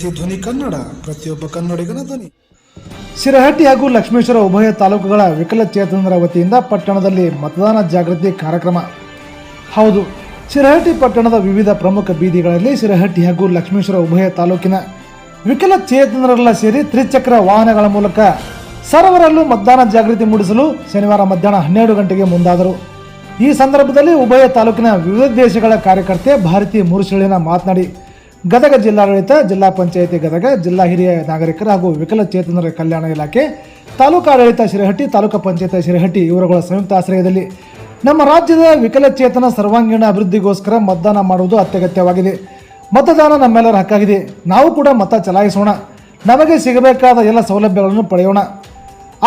C ಧ್ವನಿ ಕನ್ನಡ, ಪ್ರತಿಯೊಬ್ಬ ಕನ್ನಡಿಗನ ಧ್ವನಿ. ಶಿರಹಟ್ಟಿ ಹಾಗೂ ಲಕ್ಷ್ಮೇಶ್ವರ ಉಭಯ ತಾಲೂಕುಗಳ ವಿಕಲಚೇತನರ ವತಿಯಿಂದ ಪಟ್ಟಣದಲ್ಲಿ ಮತದಾನ ಜಾಗೃತಿ ಕಾರ್ಯಕ್ರಮ. ಹೌದು, ಶಿರಹಟ್ಟಿ ಪಟ್ಟಣದ ವಿವಿಧ ಪ್ರಮುಖ ಬೀದಿಗಳಲ್ಲಿ ಶಿರಹಟ್ಟಿ ಹಾಗೂ ಲಕ್ಷ್ಮೇಶ್ವರ ಉಭಯ ತಾಲೂಕಿನ ವಿಕಲಚೇತನರೆಲ್ಲ ಸೇರಿ ತ್ರಿಚಕ್ರ ವಾಹನಗಳ ಮೂಲಕ ಸರ್ವರಲ್ಲೂ ಮತದಾನ ಜಾಗೃತಿ ಮೂಡಿಸಲು ಶನಿವಾರ ಮಧ್ಯಾಹ್ನ ಹನ್ನೆರಡು ಗಂಟೆಗೆ ಮುಂದಾದರು. ಈ ಸಂದರ್ಭದಲ್ಲಿ ಉಭಯ ತಾಲೂಕಿನ ವಿವಿಧ ದೇಶಗಳ ಕಾರ್ಯಕರ್ತೆ ಭಾರತಿ ಮುರುಶಿಳಿನ ಮಾತನಾಡಿ ಗದಗ ಜಿಲ್ಲಾಡಳಿತ, ಜಿಲ್ಲಾ ಪಂಚಾಯಿತಿ ಗದಗ, ಜಿಲ್ಲಾ ಹಿರಿಯ ನಾಗರಿಕರ ಹಾಗೂ ವಿಕಲಚೇತನರ ಕಲ್ಯಾಣ ಇಲಾಖೆ, ತಾಲೂಕು ಆಡಳಿತ ಶಿರಹಟ್ಟಿ, ತಾಲೂಕು ಪಂಚಾಯತ್ ಶಿರಹಟ್ಟಿ ಇವರುಗಳ ಸಂಯುಕ್ತ ಆಶ್ರಯದಲ್ಲಿ ನಮ್ಮ ರಾಜ್ಯದ ವಿಕಲಚೇತನ ಸರ್ವಾಂಗೀಣ ಅಭಿವೃದ್ಧಿಗೋಸ್ಕರ ಮತದಾನ ಮಾಡುವುದು ಅತ್ಯಗತ್ಯವಾಗಿದೆ. ಮತದಾನ ನಮ್ಮೆಲ್ಲರ ಹಕ್ಕಾಗಿದೆ. ನಾವು ಕೂಡ ಮತ ಚಲಾಯಿಸೋಣ. ನಮಗೆ ಸಿಗಬೇಕಾದ ಎಲ್ಲ ಸೌಲಭ್ಯಗಳನ್ನು ಪಡೆಯೋಣ.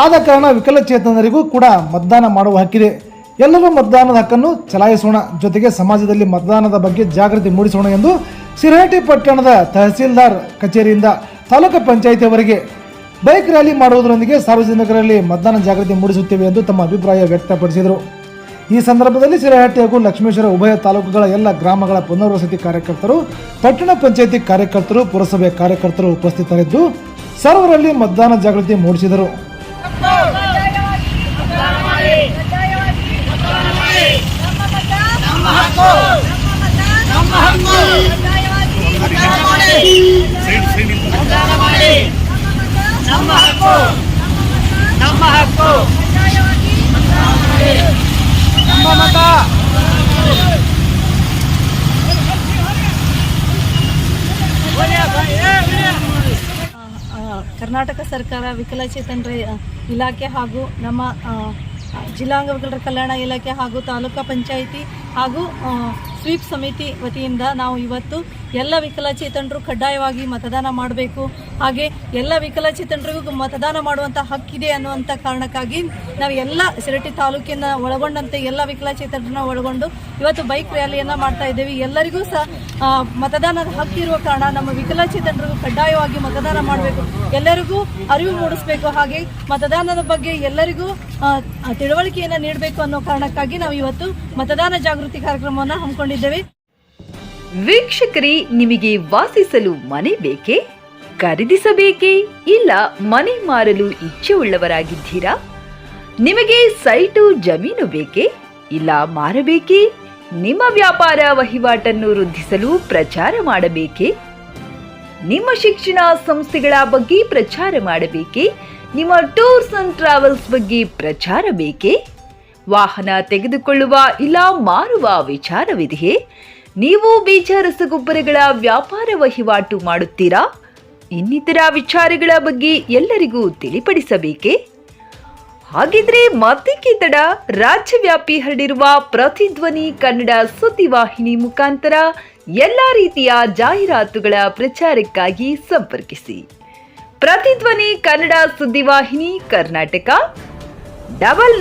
ಆದ ಕಾರಣ ವಿಕಲಚೇತನರಿಗೂ ಕೂಡ ಮತದಾನ ಮಾಡುವ ಹಕ್ಕಿದೆ. ಎಲ್ಲರೂ ಮತದಾನದ ಹಕ್ಕನ್ನು ಚಲಾಯಿಸೋಣ. ಜೊತೆಗೆ ಸಮಾಜದಲ್ಲಿ ಮತದಾನದ ಬಗ್ಗೆ ಜಾಗೃತಿ ಮೂಡಿಸೋಣ ಎಂದು ಶಿರಹಟ್ಟಿ ಪಟ್ಟಣದ ತಹಸೀಲ್ದಾರ್ ಕಚೇರಿಯಿಂದ ತಾಲೂಕು ಪಂಚಾಯಿತಿಯವರೆಗೆ ಬೈಕ್ ರ್ಯಾಲಿ ಮಾಡುವುದರೊಂದಿಗೆ ಸಾರ್ವಜನಿಕರಲ್ಲಿ ಮತದಾನ ಜಾಗೃತಿ ಮೂಡಿಸುತ್ತೇವೆ ಎಂದು ತಮ್ಮ ಅಭಿಪ್ರಾಯ ವ್ಯಕ್ತಪಡಿಸಿದರು. ಈ ಸಂದರ್ಭದಲ್ಲಿ ಶಿರಹಟ್ಟಿ ಹಾಗೂ ಲಕ್ಷ್ಮೇಶ್ವರ ಉಭಯ ತಾಲೂಕುಗಳ ಎಲ್ಲ ಗ್ರಾಮಗಳ ಪುನರ್ವಸತಿ ಕಾರ್ಯಕರ್ತರು, ಪಟ್ಟಣ ಪಂಚಾಯಿತಿ ಕಾರ್ಯಕರ್ತರು, ಪುರಸಭೆ ಕಾರ್ಯಕರ್ತರು ಉಪಸ್ಥಿತರಿದ್ದು ಸರ್ವರಲ್ಲಿ ಮತದಾನ ಜಾಗೃತಿ ಮೂಡಿಸಿದರು ಹಕ್ಕು ನಮ್ಮ ಹಕ್ಕು ಮತದಾನ ಮಾಡಿ ನಮ್ಮ ಹಕ್ಕು ನಮ್ಮ ಹಕ್ಕು ನಮ್ಮ ಮತ ಕರ್ನಾಟಕ ಸರ್ಕಾರ ವಿಕಲಚೇತನರ ಇಲಾಖೆ ಹಾಗೂ ನಮ್ಮ ಆ, ಜಿಲ್ಲಾ ಅಂಗವಿಕಲರ ಕಲ್ಯಾಣ ಇಲಾಖೆ ಹಾಗೂ ತಾಲೂಕಾ ಪಂಚಾಯಿತಿ ಹಾಗೂ ಸ್ವೀಪ್ ಸಮಿತಿ ವತಿಯಿಂದ ನಾವು ಇವತ್ತು ಎಲ್ಲ ವಿಕಲಚೇತನರು ಕಡ್ಡಾಯವಾಗಿ ಮತದಾನ ಮಾಡಬೇಕು. ಹಾಗೆ ಎಲ್ಲ ವಿಕಲಚೇತನರಿಗೂ ಮತದಾನ ಮಾಡುವಂಥ ಹಕ್ಕಿದೆ ಅನ್ನುವಂಥ ಕಾರಣಕ್ಕಾಗಿ ನಾವು ಎಲ್ಲ ಸಿರಟಿ ತಾಲೂಕಿನ ಒಳಗೊಂಡಂತೆ ಎಲ್ಲ ವಿಕಲಚೇತನರನ್ನ ಒಳಗೊಂಡು ಇವತ್ತು ಬೈಕ್ ರ್ಯಾಲಿಯನ್ನು ಮಾಡ್ತಾ ಇದ್ದೇವೆ. ಎಲ್ಲರಿಗೂ ಸಹ ಮತದಾನದ ಹಕ್ಕಿರುವ ಕಾರಣ ನಮ್ಮ ವಿಕಲಚೇತನರಿಗೂ ಕಡ್ಡಾಯವಾಗಿ ಮತದಾನ ಮಾಡಬೇಕು. ಎಲ್ಲರಿಗೂ ಅರಿವು ಮೂಡಿಸಬೇಕು. ಹಾಗೆ ಮತದಾನದ ಬಗ್ಗೆ ಎಲ್ಲರಿಗೂ ತಿಳುವಳಿಕೆಯನ್ನು ನೀಡಬೇಕು ಅನ್ನೋ ಕಾರಣಕ್ಕಾಗಿ ನಾವು ಇವತ್ತು ಮತದಾನ ಜಾಗೃತಿ ಕಾರ್ಯಕ್ರಮವನ್ನು ಹಮ್ಮಿಕೊಂಡಿದ್ದೇವೆ. ವೀಕ್ಷಕರೇ, ನಿಮಗೆ ವಾಸಿಸಲು ಮನೆ ಬೇಕೇ? ಖರೀದಿಸಬೇಕೇ? ಇಲ್ಲ ಮನೆ ಮಾರಲು ಇಚ್ಛೆ ಉಳ್ಳವರಾಗಿದ್ದೀರಾ? ನಿಮಗೆ ಸೈಟು ಜಮೀನು ಬೇಕೇ? ಇಲ್ಲ ಮಾರಬೇಕೇ? ನಿಮ್ಮ ವ್ಯಾಪಾರ ವಹಿವಾಟನ್ನು ವೃದ್ಧಿಸಲು ಪ್ರಚಾರ ಮಾಡಬೇಕೇ? ನಿಮ್ಮ ಶಿಕ್ಷಣ ಸಂಸ್ಥೆಗಳ ಬಗ್ಗೆ ಪ್ರಚಾರ ಮಾಡಬೇಕೇ? ನಿಮ್ಮ ಟೂರ್ಸ್ ಅಂಡ್ ಟ್ರಾವೆಲ್ಸ್ ಬಗ್ಗೆ ಪ್ರಚಾರ ಬೇಕೇ? ವಾಹನ ತೆಗೆದುಕೊಳ್ಳುವ ಇಲ್ಲ ಮಾರುವ ವಿಚಾರವಿದೆಯೇ? ನೀವು ಬೀಜ ರಸಗೊಬ್ಬರಗಳ ವ್ಯಾಪಾರ ವಹಿವಾಟು ಮಾಡುತ್ತೀರಾ? ಇನ್ನಿತರ ವಿಚಾರಗಳ ಬಗ್ಗೆ ಎಲ್ಲರಿಗೂ ತಿಳಿಪಡಿಸಬೇಕೇ? ಹಾಗಿದ್ರೆ ಮತ್ತೇಕೆ ತಡ, ರಾಜ್ಯವ್ಯಾಪಿ ಹರಡಿರುವ ಪ್ರತಿಧ್ವನಿ ಕನ್ನಡ ಸುದ್ದಿವಾಹಿನಿ ಮುಖಾಂತರ ಎಲ್ಲ ರೀತಿಯ ಜಾಹೀರಾತುಗಳ ಪ್ರಚಾರಕ್ಕಾಗಿ ಸಂಪರ್ಕಿಸಿ. ಪ್ರತಿಧ್ವನಿ ಕನ್ನಡ ಸುದ್ದಿವಾಹಿನಿ ಕರ್ನಾಟಕ. ಡಬಲ್